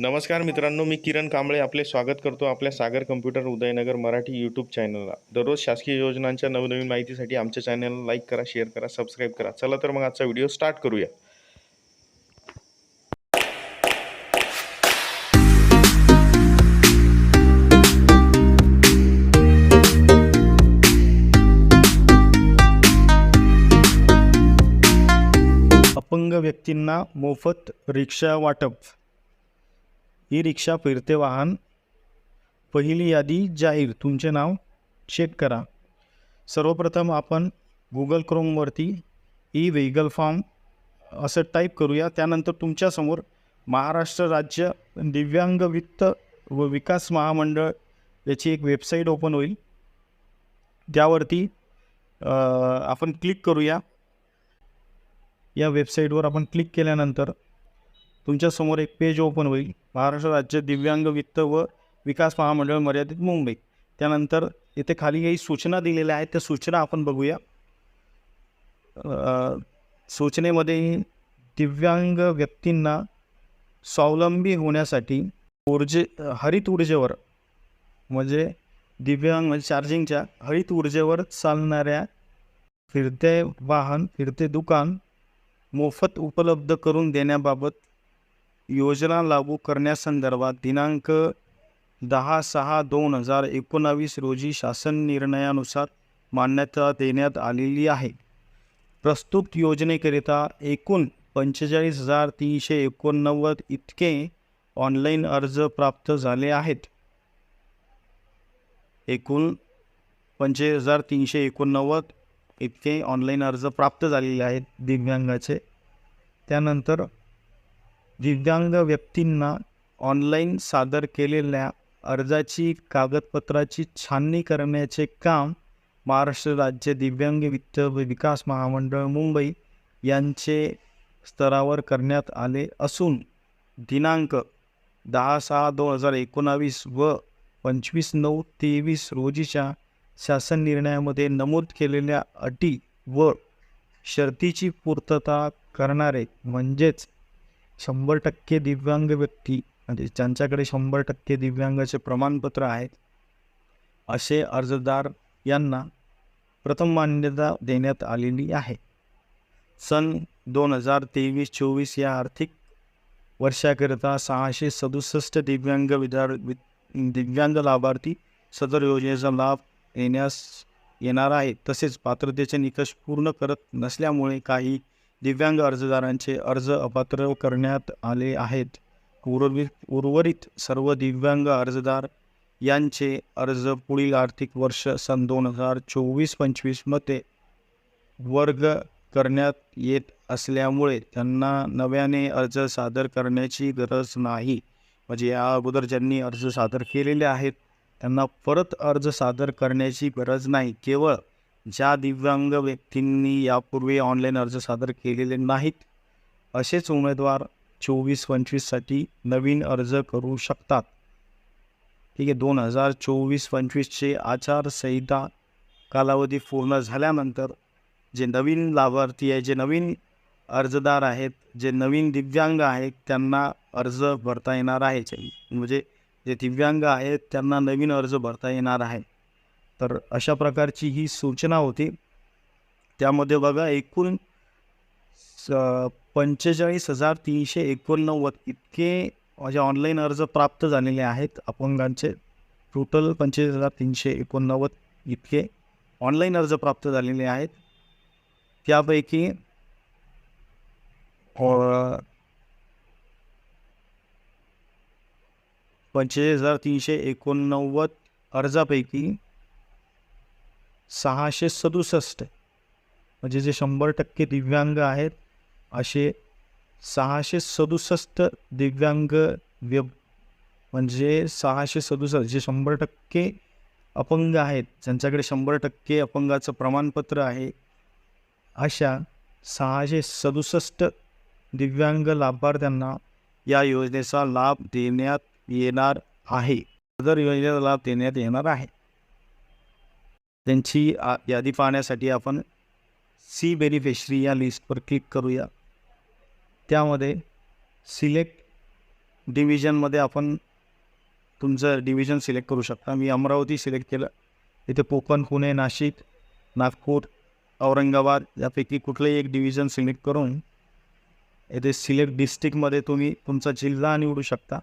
नमस्कार मित्रांनो मी किरण कांबळे आपले स्वागत करतो आपल्या सागर कम्प्युटर उदयनगर मराठी यूट्यूब चॅनलला दररोज शासकीय योजनांच्या नवनवीन माहितीसाठी आमच्या चॅनलला लाईक करा शेअर करा सबस्क्राईब करा. चला तर मग आजचा व्हिडिओ स्टार्ट करूया. अपंग व्यक्तींना मोफत रिक्षा वाटप. ई रिक्षा फिरते वाहन पहिली यादी जाहीर. तुमचे नाव चेक करा. सर्वप्रथम आपण गुगल क्रोमवरती ई व्हेकल फॉर्म असं टाईप करूया. त्यानंतर तुमच्यासमोर महाराष्ट्र राज्य दिव्यांग वित्त व विकास महामंडळ याची एक वेबसाईट ओपन होईल. त्यावरती आपण क्लिक करूया. या वेबसाईटवर आपण क्लिक केल्यानंतर तुमच्यासमोर एक पेज ओपन होईल. महाराष्ट्र राज्य दिव्यांग वित्त व विकास महामंडळ मर्यादित मुंबई. त्यानंतर इथे खाली काही सूचना दिलेल्या आहेत. त्या सूचना आपण बघूया. सूचनेमध्ये दिव्यांग व्यक्तींना स्वावलंबी होण्यासाठी ऊर्जे हरित ऊर्जेवर म्हणजे दिव्यांग म्हणजे चार्जिंगच्या हरित ऊर्जेवर चालणाऱ्या फिरते वाहन फिरते दुकान मोफत उपलब्ध करून देण्याबाबत योजना लागू करण्यासंदर्भात दिनांक दहा सहा दोन हजार एकोणावीस रोजी शासन निर्णयानुसार मान्यता देण्यात आलेली आहे. प्रस्तुत योजनेकरिता एकूण पंचेचाळीस हजार तीनशे एकोणनव्वद इतके ऑनलाईन अर्ज प्राप्त झाले आहेत. एकूण पंचेचाळीस हजार तीनशे एकोणनव्वद इतके ऑनलाईन अर्ज प्राप्त झालेले आहेत दिव्यांगाचे. त्यानंतर दिव्यांग व्यक्तींना ऑनलाईन सादर केलेल्या अर्जाची कागदपत्राची छाननी करण्याचे काम महाराष्ट्र राज्य दिव्यांग वित्त विकास महामंडळ मुंबई यांचे स्तरावर करण्यात आले असून दिनांक दहा सहा दोन हजार एकोणावीस व पंचवीस नऊ तेवीस रोजीच्या शासन निर्णयामध्ये नमूद केलेल्या अटी व शर्तीची पूर्तता करणारे म्हणजेच शंभर टक्के दिव्यांग व्यक्ती म्हणजे ज्यांच्याकडे शंभर टक्के दिव्यांगाचे प्रमाणपत्र आहेत असे अर्जदार यांना प्रथम मान्यता देण्यात आलेली आहे. सन दोन हजार तेवीस चोवीस या आर्थिक वर्षाकरिता सहाशे सदुसष्ट दिव्यांग विद्यार वि- दिव्यांग लाभार्थी सदर योजनेचा लाभ येण्यास येणार आहे तसेच पात्रतेचे निकष पूर्ण करत नसल्यामुळे काही दिव्यांग अर्जदारांचे अर्ज अपात्र करण्यात आले आहेत. उर्वरित उर्वरित सर्व दिव्यांग अर्जदार यांचे अर्ज पुढील आर्थिक वर्ष सन दोन हजार चोवीस पंचवीसमध्ये वर्ग करण्यात येत असल्यामुळे त्यांना नव्याने अर्ज सादर करण्याची गरज नाही. म्हणजे या अगोदर ज्यांनी अर्ज सादर केलेले आहेत त्यांना परत अर्ज सादर करण्याची गरज नाही. केवळ ज्या दिव्यांग व्यक्तींनी यापूर्वी ऑनलाईन अर्ज सादर केलेले नाहीत असेच उमेदवार चोवीस पंचवीससाठी नवीन अर्ज करू शकतात. ठीक आहे दोन हजार चोवीस पंचवीसचे आचारसंहिता कालावधी पूर्ण झाल्यानंतर जे नवीन लाभार्थी आहे जे नवीन अर्जदार आहेत जे नवीन दिव्यांग आहेत त्यांना अर्ज भरता येणार आहे. म्हणजे जे दिव्यांग आहेत त्यांना नवीन अर्ज भरता येणार आहे. तर अशा प्रकारची ही सूचना होती. त्यामध्ये बघा एकूण स पंचेचाळीस हजार तीनशे एकोणनव्वद इतके माझे ऑनलाईन अर्ज प्राप्त झालेले आहेत. अपंगांचे टोटल पंचेचाळीस हजार तीनशे एकोणनव्वद इतके ऑनलाईन अर्ज प्राप्त झालेले आहेत. त्यापैकी पंचेचाळीस हजार तीनशे एकोणनव्वद अर्जापैकी सहाशे सदुसष्ट. म्हणजे जे शंभर टक्के दिव्यांग आहेत असे सहाशे सदुसष्ट दिव्यांग व्य म्हणजे सहाशे सदुसष्ट जे शंभर टक्के अपंग आहेत ज्यांच्याकडे शंभर टक्के अपंगाचं प्रमाणपत्र आहे अशा सहाशे सदुसष्ट दिव्यांग लाभार्थ्यांना या योजनेचा लाभ देण्यात येणार आहे. सदर योजनेचा लाभ देण्यात येणार आहे. त्यांची आ- यादी पाहण्यासाठी आपण सी बेनिफिशरी या लिस्टवर क्लिक करूया. त्यामध्ये सिलेक्ट डिव्हिजनमध्ये आपण तुमचं डिव्हिजन सिलेक्ट करू शकता. मी अमरावती सिलेक्ट केलं. इथे कोकण पुणे नाशिक नागपूर औरंगाबाद यापैकी कुठलंही एक डिव्हिजन सिलेक्ट करून येथे सिलेक्ट डिस्ट्रिक्टमध्ये तुम्ही तुमचा जिल्हा निवडू शकता.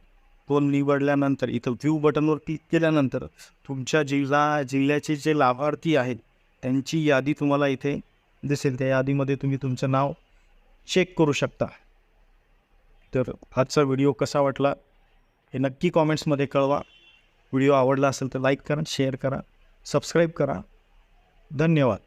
तो निवडल्यानंतर इथं व्ह्यू बटनवर क्लिक केल्यानंतर तुमच्या जिल्हा जिल्ह्याचे जे लाभार्थी आहेत त्यांची यादी तुम्हाला इथे दिसेल. त्या यादीमध्ये तुम्ही तुमचं नाव चेक करू शकता. तर आजचा व्हिडिओ कसा वाटला हे नक्की कॉमेंट्समध्ये कळवा. व्हिडिओ आवडला असेल तर लाईक करा शेअर करा सबस्क्राईब करा. धन्यवाद.